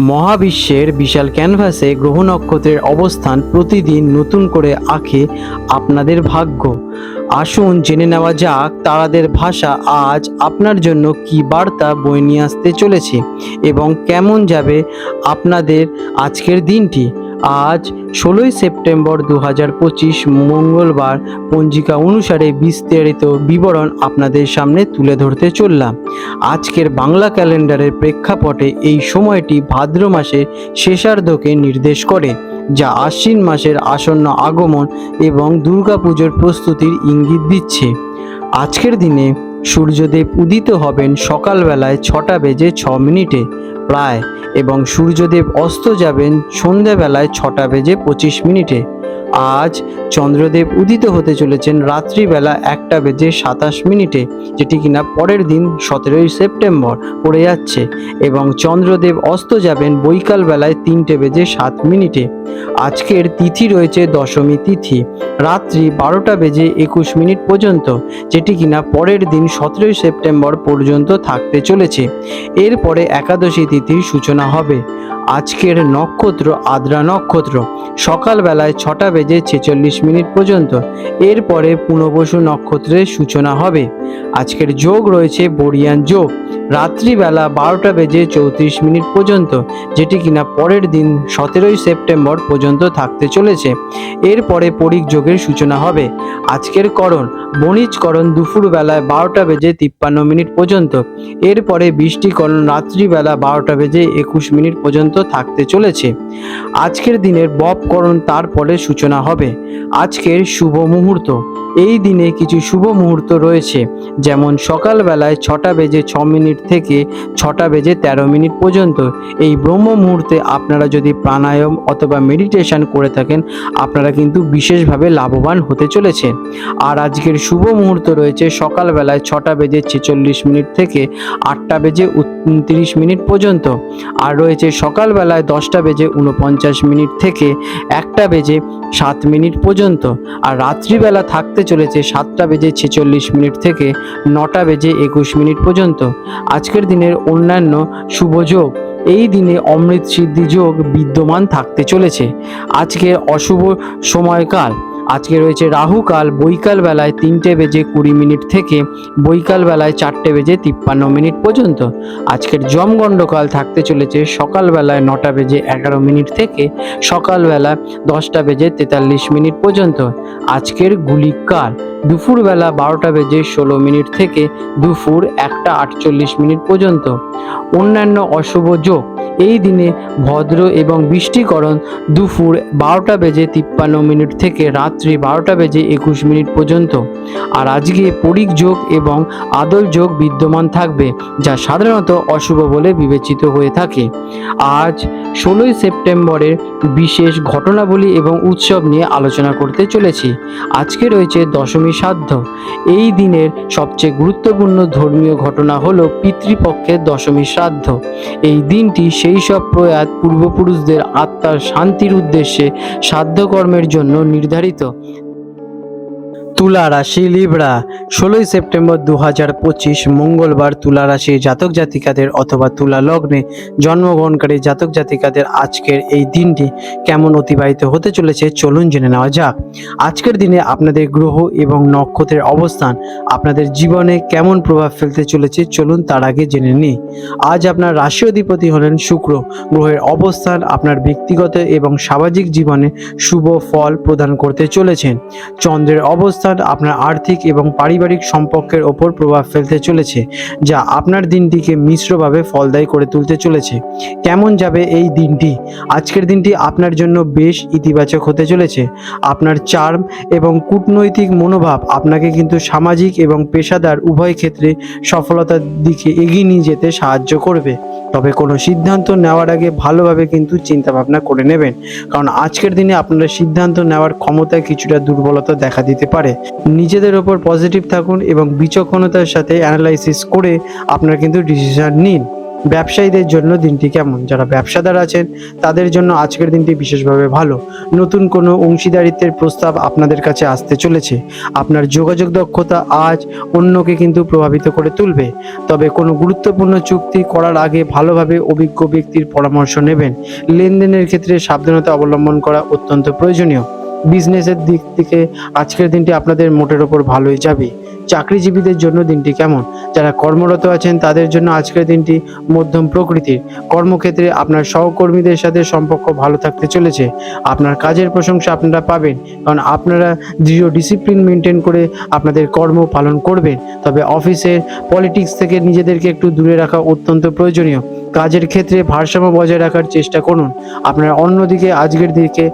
মহাবিশ্বের বিশাল ক্যানভাসে গ্রহ নক্ষত্রের অবস্থান প্রতিদিন নতুন করে আঁকে আপনাদের ভাগ্য। আসুন জেনে নেওয়া যাক তারাদের ভাষা আজ আপনার জন্য কি বার্তা বয়ে নিয়ে আসতে চলেছে এবং কেমন যাবে আপনাদের আজকের দিনটি। আজ ষোলোই সেপ্টেম্বর দু হাজার পঁচিশ মঙ্গলবার পঞ্জিকা অনুসারে বিস্তারিত বিবরণ আপনাদের সামনে তুলে ধরতে চললাম। আজকের বাংলা ক্যালেন্ডারের প্রেক্ষাপটে এই সময়টি ভাদ্র মাসের শেষার্ধকে নির্দেশ করে, যা আশ্বিন মাসের আসন্ন আগমন এবং দুর্গাপুজোর প্রস্তুতির ইঙ্গিত দিচ্ছে। আজকের দিনে সূর্যদেব উদিত হবেন সকালবেলায় ছটা বেজে ছ মিনিটে। প্রায় এবং সূর্যদেব অস্ত যাবেন সন্ধ্যাবেলায় ছটা বেজে পঁচিশ মিনিটে। আজ চন্দ্রদেব উদিত হতে চলেছেন রাত্রিবেলা একটা বেজে সাতাশ মিনিটে, যেটি কিনা পরের দিন সতেরোই সেপ্টেম্বর পড়ে যাচ্ছে এবং চন্দ্রদেব অস্ত যাবেন বৈকাল বেলায় তিনটে বেজে সাত মিনিটে। আজকের তিথি রয়েছে দশমী তিথি, রাত্রি বারোটা বেজে একুশ মিনিট পর্যন্ত, যেটি কিনা পরের দিন সতেরোই সেপ্টেম্বর পর্যন্ত থাকতে চলেছে। এরপরে একাদশী তিথির সূচনা হবে। আজকের নক্ষত্র, আদ্রা নক্ষত্র। সকালবেলায় ছটা বেজে ছেচল্লিশ মিনিট পর্যন্ত। এরপরে পুনবসু নক্ষত্রের সূচনা হবে। আজকের যোগ রয়েছে বরিয়ান যোগ। রাত্রিবেলা বারোটা বেজে চৌত্রিশ মিনিট পর্যন্ত, যেটি কিনা পরের দিন সতেরোই সেপ্টেম্বর পর্যন্ত থাকতে চলেছে। এরপরে পরিক যোগের সূচনা হবে। আজকের করণ বণিজকরণ দুপুর বেলায় বারোটা বেজে তিপ্পান্ন মিনিট পর্যন্ত। এরপরে বৃষ্টিকরণ রাত্রিবেলা বারোটা বেজে একুশ মিনিট পর্যন্ত থাকতে চলেছে। আজকের দিনের বপকরণ তারপরে সূচনা হবে। আজকের শুভ মুহূর্ত। এই দিনে কিছু শুভ মুহূর্ত রয়েছে। যেমন সকালবেলায় ছটা বেজে ছ মিনিট থেকে ছটা বেজে তেরো মিনিট পর্যন্ত। এই ব্রহ্ম মুহূর্তে আপনারা যদি প্রাণায়াম অথবা মেডিটেশন করে থাকেন, আপনারা কিন্তু বিশেষভাবে লাভবান হতে চলেছে আর আজকের শুভ মুহূর্ত রয়েছে সকালবেলায় ছটা বেজে ছেচল্লিশ মিনিট থেকে আটটা বেজে উনত্রিশ মিনিট পর্যন্ত। আর রয়েছে সকালবেলায় দশটা বেজে উনপঞ্চাশ মিনিট থেকে একটা বেজে সাত মিনিট পর্যন্ত। আর রাত্রিবেলা থাকতে চলেছে সাতটা বেজে ছেচল্লিশ মিনিট থেকে নটা বেজে একুশ মিনিট পর্যন্ত। আজকের দিনের অন্যান্য শুভ যোগ। এই দিনে অমৃত সিদ্ধি যোগ বিদ্যমান থাকতে চলেছে। আজকে অশুভ সময়কাল আজকে রয়েছে রাহুকাল বৈকাল বেলায় তিনটে বেজে কুড়ি মিনিট থেকে বৈকাল বেলায় চারটে বেজে তিপ্পান্ন মিনিট পর্যন্ত। আজকের জমগণ্ডকাল থাকতে চলেছে সকালবেলায় নটা বেজে এগারো মিনিট থেকে সকালবেলা দশটা বেজে তেতাল্লিশ মিনিট পর্যন্ত। আজকের গুলিকাল দুপুরবেলা বারোটা বেজে ষোলো মিনিট থেকে দুপুর একটা আটচল্লিশ মিনিট পর্যন্ত। অন্যান্য অশুভ যোগ। এই দিনে ভদ্র এবং বৃষ্টিকরণ দুপুর বারোটা বেজে তিপ্পান্ন মিনিট থেকে রাত্রি বারোটা বেজে একুশ মিনিট পর্যন্ত। আর আজকে পরিক যোগ এবং আদল যোগ বিদ্যমান থাকবে, যা সাধারণত অশুভ বলে বিবেচিত হয়ে থাকে। আজ ষোলোই সেপ্টেম্বরের বিশেষ ঘটনাবলী এবং উৎসব নিয়ে আলোচনা করতে চলেছি। আজকে রয়েছে দশমী সাধ্য। এই দিনের সবচেয়ে গুরুত্বপূর্ণ ধর্মীয় ঘটনা হলো পিতৃপক্ষের দশমী শ্রাদ্ধ এই দিনটি সেই সব প্রয়াত পূর্বপুরুষদের আত্মার শান্তির উদ্দেশ্যে সাধ্যকর্মের জন্য নির্ধারিত। তুলা রাশি লিবড়া ষোলোই সেপ্টেম্বর দু হাজার পঁচিশ, মঙ্গলবার তুলা রাশি জাতক জাতিকাদের অথবা তুলা লগ্নে জন্মগ্রহণকারী জাতক জাতিকাদের আজকের এই দিনটি কেমন অতিবাহিত হতে চলেছে চলুন জেনে নেওয়া যাক। আজকের দিনে আপনাদের গ্রহ এবং নক্ষত্রের অবস্থান, আপনাদের জীবনে কেমন প্রভাব ফেলতে চলেছে চলুন তার আগে জেনে নিই। আজ আপনার রাশি অধিপতি হলেন শুক্র। গ্রহের অবস্থান আপনার ব্যক্তিগত এবং সামাজিক জীবনে শুভ ফল প্রদান করতে চলেছেন। চন্দ্রের অবস্থান আপনার আর্থিক এবং পারিবারিক সম্পর্কের ওপর প্রভাব ফেলতে চলেছে, যা আপনার দিনটিকে মিশ্রভাবে ফলদায়ী করে তুলতে চলেছে। কেমন যাবে এই দিনটি? আজকের দিনটি আপনার জন্য বেশ ইতিবাচক হতে চলেছে। আপনার চার্ম এবং কূটনৈতিক মনোভাব আপনাকে কিন্তু সামাজিক এবং পেশাদার উভয় ক্ষেত্রে সফলতার দিকে এগিয়ে নিয়ে যেতে সাহায্য করবে। তবে কোনো সিদ্ধান্ত নেওয়ার আগে ভালোভাবে কিন্তু চিন্তা ভাবনা করে নেবেন। কারণ আজকের দিনে আপনারা সিদ্ধান্ত নেওয়ার ক্ষমতায় কিছুটা দুর্বলতা দেখা দিতে পারে। নিজেদের ওপর পজিটিভ থাকুন এবং বিচক্ষণতার সাথে অ্যানালাইসিস করে আপনারা কিন্তু ডিসিশন নিন। ব্যবসায়ীদের জন্য দিনটি কেমন? যারা ব্যবসাদার আছেন, তাদের জন্য আজকের দিনটি বিশেষভাবে ভালো। নতুন কোনো অংশীদারিত্বের প্রস্তাব আপনাদের কাছে আসতে চলেছে। আপনার যোগাযোগ দক্ষতা আজ অন্যকে কিন্তু প্রভাবিত করে তুলবে। তবে কোনো গুরুত্বপূর্ণ চুক্তি করার আগে ভালোভাবে অভিজ্ঞ ব্যক্তির পরামর্শ নেবেন। লেনদেনের ক্ষেত্রে সাবধানতা অবলম্বন করা অত্যন্ত প্রয়োজনীয়। বিজনেসের দিক থেকে আজকের দিনটি আপনাদের মোটের ওপর ভালোই যাবে। চাকরিজীবীদের জন্য দিনটি কেমন? যারা কর্মরত আছেন, তাদের জন্য আজকের দিনটি মধ্যম প্রকৃতির। কর্মক্ষেত্রে আপনার সহকর্মীদের সাথে সম্পর্ক ভালো থাকতে চলেছে। আপনার কাজের প্রশংসা আপনারা পাবেন, কারণ আপনারা দৃঢ় ডিসিপ্লিন মেনটেন করে আপনাদের কর্ম পালন করবেন। তবে অফিসের পলিটিক্স থেকে নিজেদেরকে একটু দূরে রাখা অত্যন্ত প্রয়োজনীয়। কাজের ক্ষেত্রে ভারসাম্য বজায় রাখার চেষ্টা করুন। আপনারা অন্যদিকে আজকের দিকে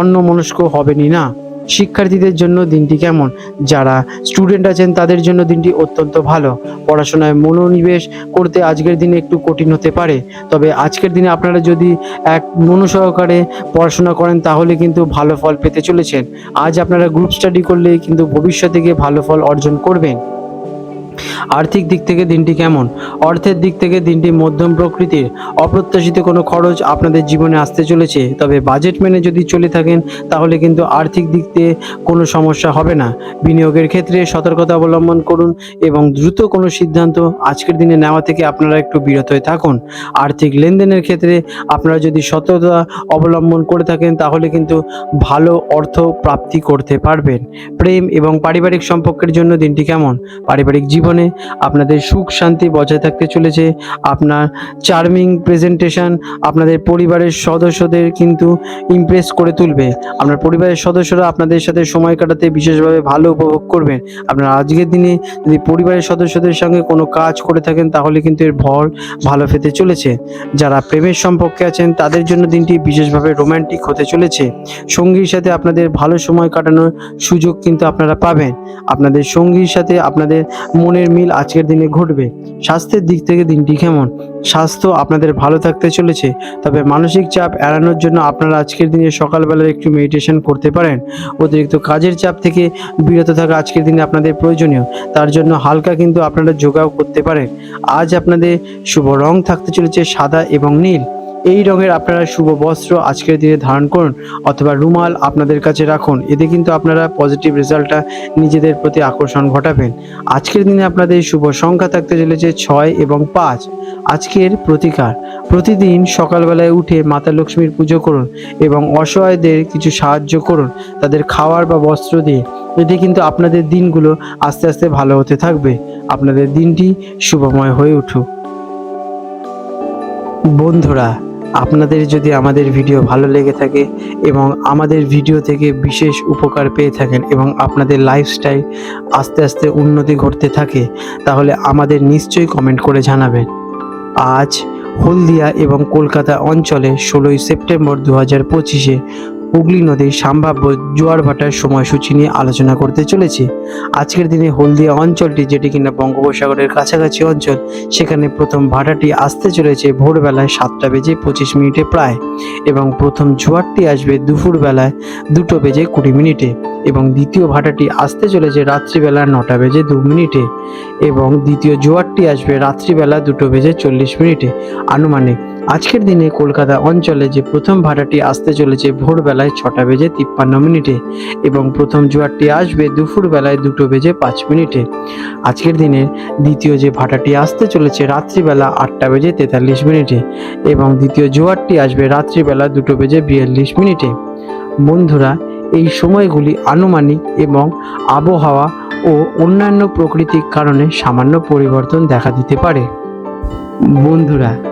অন্য মনস্ক হবেনই না। শিক্ষার্থীদের জন্য দিনটি কেমন? যারা স্টুডেন্ট আছেন, তাদের জন্য দিনটি অত্যন্ত ভালো। পড়াশোনায় মনোনিবেশ করতে আজকের দিনে একটু কঠিন হতে পারে। তবে আজকের দিনে আপনারা যদি এক মনোসহকারে পড়াশোনা করেন, তাহলে কিন্তু ভালো ফল পেতে চলেছেন। আজ আপনারা গ্রুপ স্টাডি করলে কিন্তু ভবিষ্যতে গিয়ে ভালো ফল অর্জন করবেন। আর্থিক দিক থেকে দিনটি কেমন? অর্থের দিক থেকে দিনটি মধ্যম প্রকৃতির। অপ্রত্যাশিত কোনো খরচ আপনাদের জীবনে আসতে চলেছে, তবে বাজেট মেনে যদি চলে থাকেন, তাহলে কিন্তু আর্থিক দিক দিয়ে কোনো সমস্যা হবে না। বিনিয়োগের ক্ষেত্রে সতর্কতা অবলম্বন করুন এবং দ্রুত কোনো সিদ্ধান্ত আজকের দিনে নেওয়া থেকে আপনারা একটু বিরত হয়ে থাকুন। আর্থিক লেনদেনের ক্ষেত্রে আপনারা যদি সতর্কতা অবলম্বন করে থাকেন, তাহলে কিন্তু ভালো অর্থ প্রাপ্তি করতে পারবেন। প্রেম এবং পারিবারিক সম্পর্কের জন্য দিনটি কেমন? পারিবারিক জীবনে আপনাদের সুখ, শান্তি বজায় থাকতে চলেছে। আপনার চার্মিং প্রেজেন্টেশন আপনাদের পরিবারের সদস্যদের কিন্তু ইমপ্রেস করে তুলবে। আপনার পরিবারের সদস্যরা আপনাদের সাথে সময় কাটাতে বিশেষভাবে ভালো উপভোগ করবেন। আপনার আজকের দিনে যদি পরিবারের সদস্যদের সঙ্গে কোনো কাজ করে থাকেন, তাহলে কিন্তু এর ভর ভালো পেতে চলেছে। যারা প্রেমের সম্পর্কে আছেন, তাদের জন্য দিনটি বিশেষভাবে রোমান্টিক হতে চলেছে। সঙ্গীর সাথে আপনাদের ভালো সময় কাটানোর সুযোগ কিন্তু আপনারা পাবেন। আপনাদের সঙ্গীর সাথে আপনাদের মনের মিল আজকের দিনে ঘটবে। স্বাস্থ্যের দিক থেকে দিনটি কেমন? স্বাস্থ্য আপনাদের ভালো থাকতে চলেছে, তবে মানসিক চাপ এড়ানোর জন্য আপনারা আজকের দিনে সকালবেলার একটু মেডিটেশন করতে পারেন। অতিরিক্ত কাজের চাপ থেকে বিরত থাকা আজকের দিনে আপনাদের প্রয়োজনীয়। তার জন্য হালকা কিন্তু আপনারা যোগাও করতে পারেন। আজ আপনাদের শুভ রং থাকতে চলেছে সাদা এবং নীল। এই রঙের আপনারা শুভ বস্ত্র আজকের দিনে ধারণ করুন অথবা রুমাল আপনাদের কাছে রাখুন। এতে কিন্তু আপনারা পজিটিভ রেজাল্টটা নিজেদের প্রতি আকর্ষণ ঘটাবেন। আজকের দিনে আপনাদের শুভ সংখ্যা থাকতে চলেছে ছয় এবং পাঁচ। আজকের প্রতিকার। প্রতিদিন সকালবেলায় উঠে মাতা লক্ষ্মীর পুজো করুন এবং অসহায়দের কিছু সাহায্য করুন তাদের খাওয়ার বা বস্ত্র দিয়ে। এতে কিন্তু আপনাদের দিনগুলো আস্তে আস্তে ভালো হতে থাকবে। আপনাদের দিনটি শুভময় হয়ে উঠুক। বন্ধুরা আপনাদের যদি আমাদের ভিডিও ভালো লেগে থাকে এবং আমাদের ভিডিও থেকে বিশেষ উপকার পেয়ে থাকেন এবং আপনাদের লাইফস্টাইল আস্তে আস্তে উন্নতি ঘটতে থাকে, তাহলে আমাদের নিশ্চয়ই কমেন্ট করে জানাবেন। আজ হলদিয়া এবং কলকাতা অঞ্চলে ষোলোই সেপ্টেম্বর দু হাজার পঁচিশে হুগলি নদীর সম্ভাব্য জোয়ার ভাটার সময়সূচি নিয়ে আলোচনা করতে চলেছি। আজকের দিনে হলদিয়া অঞ্চলটি, যেটি কিনা বঙ্গোপসাগরের কাছাকাছি অঞ্চল, সেখানে প্রথম ভাটাটি আসতে চলেছে ভোরবেলায় সাতটা বেজে পঁচিশ মিনিটে প্রায় এবং প্রথম জোয়ারটি আসবে দুপুরবেলায় দুটো বেজে কুড়ি মিনিটে এবং দ্বিতীয় ভাটাটি আসতে চলেছে রাত্রিবেলা নটা বেজে দু মিনিটে এবং দ্বিতীয় জোয়ারটি আসবে রাত্রিবেলা দুটো বেজে চল্লিশ মিনিটে। আনুমানিক আজকের দিনে কলকাতা অঞ্চলে যে প্রথম ভাটাটি আসতে চলেছে ভোরবেলায় ছটা বেজে তিপ্পান্ন মিনিটে এবং প্রথম জোয়ারটি আসবে দুপুরবেলায় দুটো বেজে পাঁচ মিনিটে। আজকের দিনে দ্বিতীয় যে ভাটাটি আসতে চলেছে রাত্রিবেলা আটটা বেজে তেতাল্লিশ মিনিটে এবং দ্বিতীয় জোয়ারটি আসবে রাত্রিবেলা দুটো বেজে বিয়াল্লিশ মিনিটে। বন্ধুরা, এই সময়গুলি আনুমানিক এবং আবহাওয়া ও অন্যান্য প্রাকৃতিক কারণে সামান্য পরিবর্তন দেখা দিতে পারে। বন্ধুরা